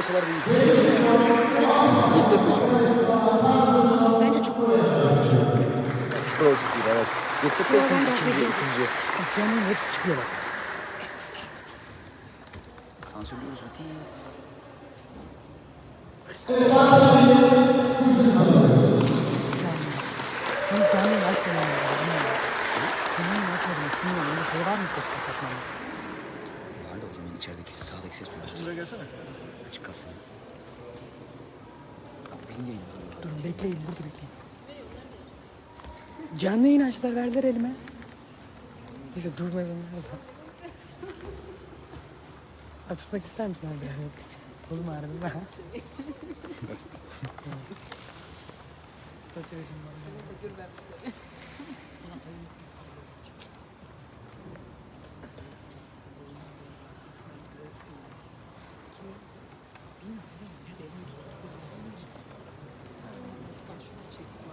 Yani ikinci olsalar da yetişir. Yeter bu Bence çok olacak. Çukur olacak değil evet. Yoksa Yo, ikinci, bence ikinci, değil. ikinci. Bak canımın hepsi çıkıyor bak. Sansürlüyoruz mu? Tit. Ben canımı açmadım. Canımı açmadım. Bilmiyorum öyle şey var mı ses kapatmam? Var da o zaman içerideki sağdaki ses duyacağız. Buraya gelsene. Açık kalsın. Abi bizim yayınımız. Durun bekleyin burada bekleyin. Canlı yayın açtılar verdiler elime. Neyse durmasınlar da. Abi tutmak ister misin abi? Kolum ağrıdı ben. Satıyorum bana. Yine şunu çekeyim.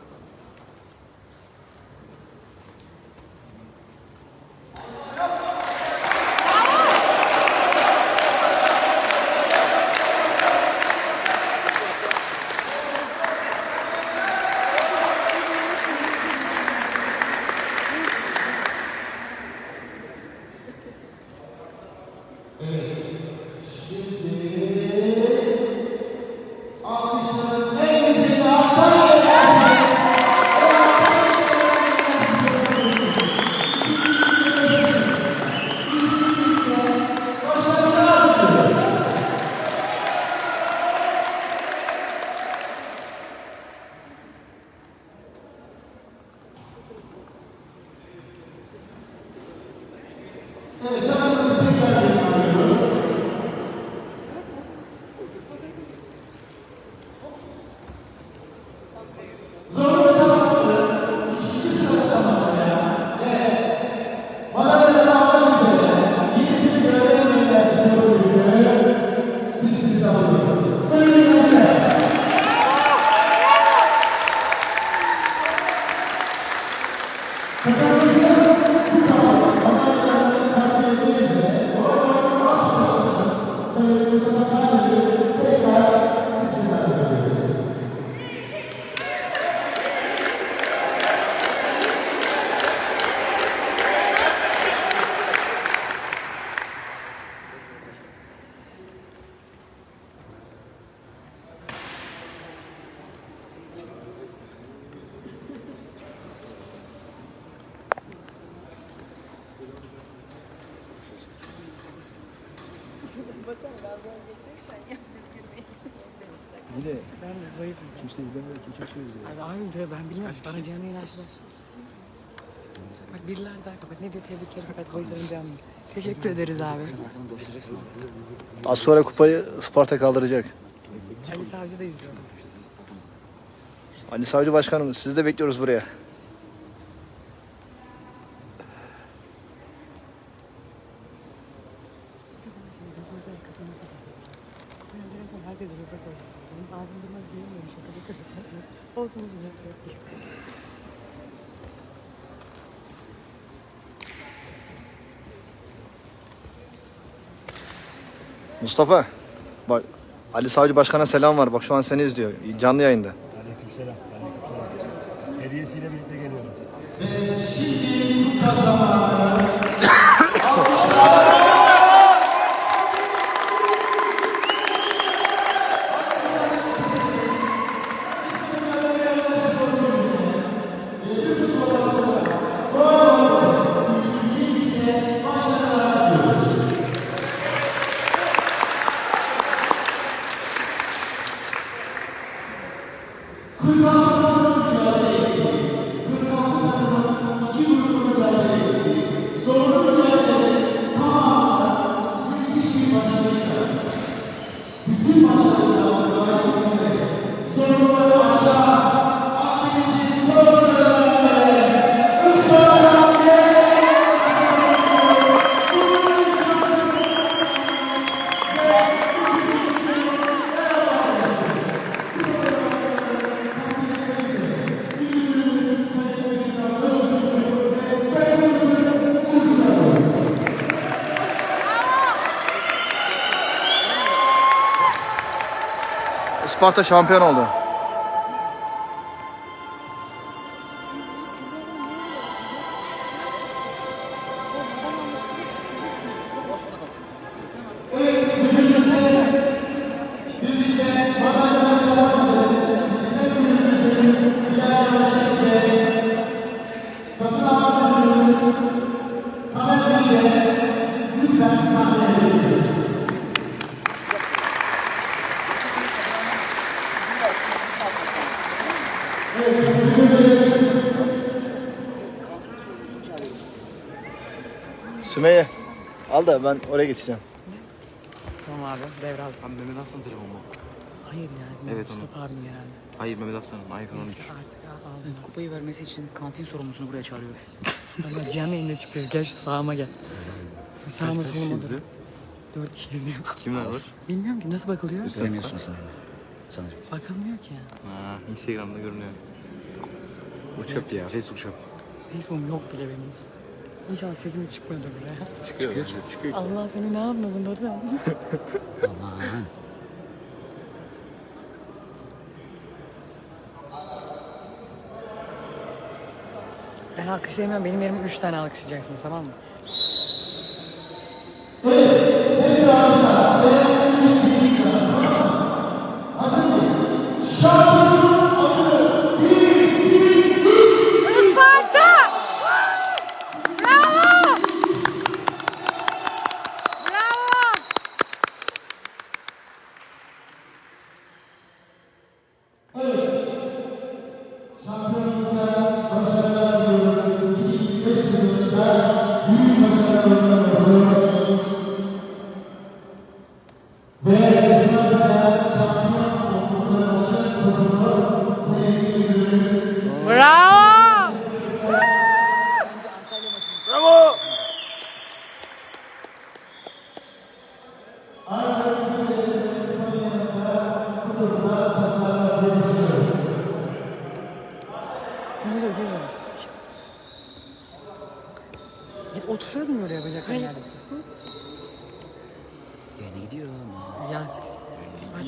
Ben de zayıfım zaten. kimse izlemiyor ki kimse izliyor. Abi aynı diyor ben bilmiyorum. Bana canlı yayın açtı. Bak biriler daha bak ne diyor tebrik ederiz. Bak boyutların canlı. Teşekkür ederiz abi. Az sonra kupayı Sparta kaldıracak. Ali Savcı da izliyor. Ali Savcı Başkanım sizi de bekliyoruz buraya. Herkes röportaj. Benim ağzım bilmez duyulmuyor. Şaka yapıyorum. Olsun olsun. yapıyor. Mustafa bak Ali Savcı Başkan'a selam var. Bak şu an seni izliyor. Canlı yayında. Aleykümselam. Aleykümselam. Hediyesiyle birlikte geliyoruz. Sparta şampiyon oldu. Al da ben oraya geçeceğim. Tamam abi devral. Abi Mehmet Aslan telefon mu? Hayır ya. Evet, Mustafa abim herhalde. Hayır Mehmet Aslan'ın iPhone 13. Artık aldım. Kupayı vermesi için kantin sorumlusunu buraya çağırıyoruz. Ama canlı yayında çıkıyoruz. Gel şu sağıma gel. Sağıma dur. Dört kişi izliyor. Kimler var? Bilmiyorum ki nasıl bakılıyor. Gösteremiyorsun sen öyle. Sanırım. Bakılmıyor ki. Ha, Instagram'da görünüyor. Uçak ya, Facebook shop. Facebook'um yok bile benim. İnşallah sesimiz çıkmıyordur buraya. Çıkıyor. Çıkıyor. çıkıyor. Allah seni ne yapmasın Batuhan. Aman. Ben alkışlayamıyorum. Benim yerime üç tane alkışlayacaksınız tamam mı? Ne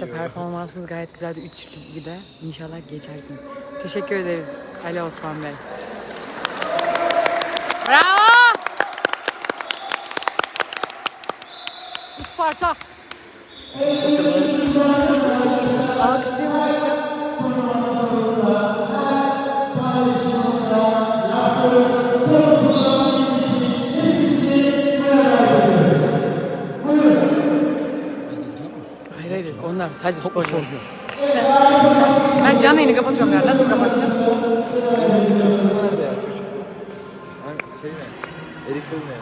Sparta performansınız gayet güzeldi. Üç ligde. İnşallah geçersin. Teşekkür ederiz Ali Osman Bey. Bravo! Sparta! Alkışlayamadım. Abi sadece Toplu sporcular. sporcular. Ben canlı yayını kapatıyorum ya. Nasıl kapatacağız? Çocuk nerede ya çocuk? Şey ne? Ne?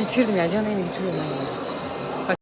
Bitirdim ya canlı yayını bitiriyorum ben. ya.